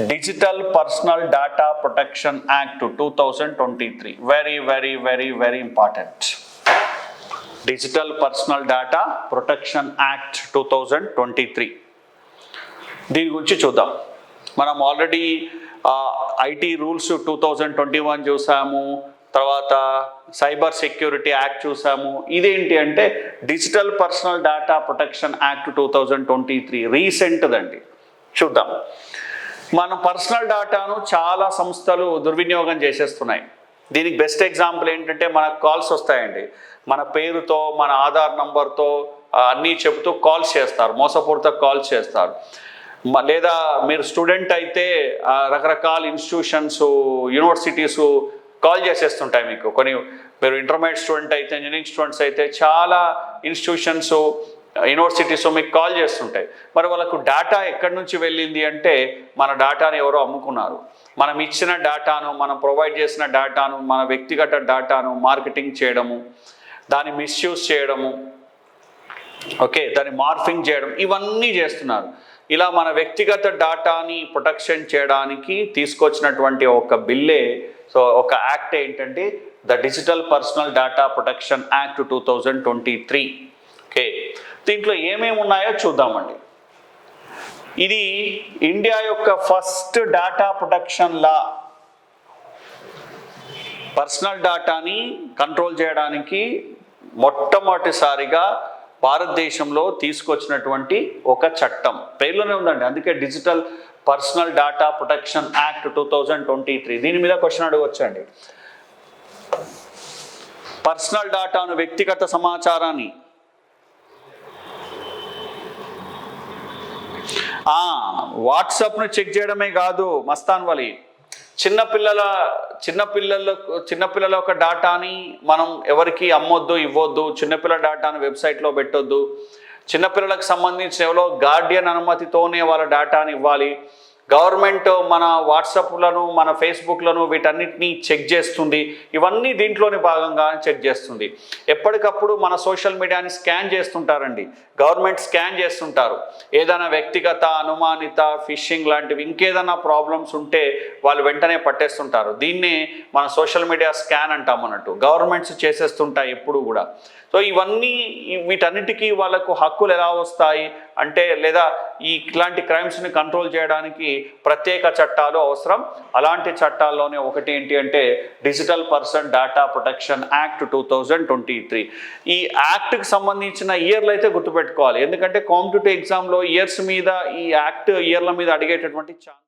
Digital personal data protection act two thousand twenty three very very very very important digital personal data protection act two thousand twenty three దీని గురించి చూద్దాం. మనం already IT rules two thousand twenty one చూసాము. తర్వాత cyber security act చూసాము. ఇదేంటి అంటే digital personal data protection act two thousand twenty three రీసెంట్దండి చూద్దాం. మన పర్సనల్ డేటాను చాలా సంస్థలు దుర్వినియోగం చేసేస్తున్నాయి. దీనికి బెస్ట్ ఎగ్జాంపుల్ ఏంటంటే మనకు కాల్స్ వస్తాయండి. మన పేరుతో మన ఆధార్ నంబర్తో అన్నీ చెబుతూ కాల్స్ చేస్తారు. మోసపూరిత కాల్స్ చేస్తారు. లేదా మీరు స్టూడెంట్ అయితే రకరకాల ఇన్స్టిట్యూషన్స్ యూనివర్సిటీస్ కాల్ చేసేస్తుంటాయి మీకు. కొన్ని మీరు ఇంటర్మీడియట్ స్టూడెంట్ అయితే ఇంజనీరింగ్ స్టూడెంట్స్ అయితే చాలా ఇన్స్టిట్యూషన్స్ యూనివర్సిటీస్ మీకు కాల్ చేస్తుంటాయి మరి వాళ్ళకు డేటా ఎక్కడి నుంచి వెళ్ళింది అంటే మన డేటాను ఎవరో అమ్ముకున్నారు. మనం ఇచ్చిన డేటాను మనం ప్రొవైడ్ చేసిన డేటాను మన వ్యక్తిగత డేటాను మార్కెటింగ్ చేయడము దాన్ని మిస్యూజ్ చేయడము ఓకే దాన్ని మార్ఫింగ్ చేయడం ఇవన్నీ చేస్తున్నారు. ఇలా మన వ్యక్తిగత డేటాని ప్రొటెక్షన్ చేయడానికి తీసుకొచ్చినటువంటి ఒక బిల్లే సో ఒక యాక్ట్ ఏంటంటే the digital personal data protection act two thousand twenty three. Okay దీంట్లో ఏమేమి ఉన్నాయో చూద్దామండి. ఇది ఇండియా యొక్క first data protection law. Personal డేటాని కంట్రోల్ చేయడానికి మొట్టమొదటిసారిగా భారతదేశంలో తీసుకొచ్చినటువంటి ఒక చట్టం. పేర్లోనే ఉందండి అందుకే digital personal data protection act two thousand twenty three దీని మీద క్వశ్చన్ అడగవచ్చండి పర్సనల్ డేటాను వ్యక్తిగత సమాచారాన్ని వాట్సాప్ను చెక్ చేయడమే కాదు మస్తాన్ వలి. చిన్నపిల్లల చిన్నపిల్లలకు చిన్నపిల్లల యొక్క డేటాని మనం ఎవరికి అమ్మొద్దు ఇవ్వద్దు చిన్నపిల్లల డాటాని వెబ్సైట్లో పెట్టొద్దు. చిన్నపిల్లలకు సంబంధించిన ఎవరో గార్డియన్ అనుమతితోనే వాళ్ళ డాటాని ఇవ్వాలి. గవర్నమెంట్ మన వాట్సాప్లను మన ఫేస్బుక్లను వీటన్నిటిని చెక్ చేస్తుంది. ఇవన్నీ దీంట్లోని భాగంగా చెక్ చేస్తుంది. ఎప్పటికప్పుడు మన సోషల్ మీడియాని స్కాన్ చేస్తుంటారండి. గవర్నమెంట్ స్కాన్ చేస్తుంటారు. ఏదైనా వ్యక్తిగత అనుమానిత ఫిషింగ్ లాంటివి ఇంకేదైనా ప్రాబ్లమ్స్ ఉంటే వాళ్ళు వెంటనే పట్టేస్తుంటారు. దీన్నే మన సోషల్ మీడియా స్కాన్ అంటాం అన్నట్టు. గవర్నమెంట్స్ చేసేస్తుంటాయి ఎప్పుడు కూడా. సో ఇవన్నీ వీటన్నిటికీ వాళ్ళకు హక్కులు ఎలా వస్తాయి? అంటే లేదా ఈ ఇట్లాంటి క్రైమ్స్ని కంట్రోల్ చేయడానికి ప్రత్యేక చట్టాలు అవసరం. అలాంటి చట్టాల్లోనే ఒకటి ఏంటి అంటే digital person data protection act two thousand twenty three ఈ యాక్ట్కి సంబంధించిన ఇయర్లు అయితే గుర్తుపెట్టుకోవాలి. ఎందుకంటే కాంపిటేటివ్ ఎగ్జామ్లో ఇయర్స్ మీద ఈ యాక్ట్ ఇయర్ల మీద అడిగేటటువంటి ఛాన్స్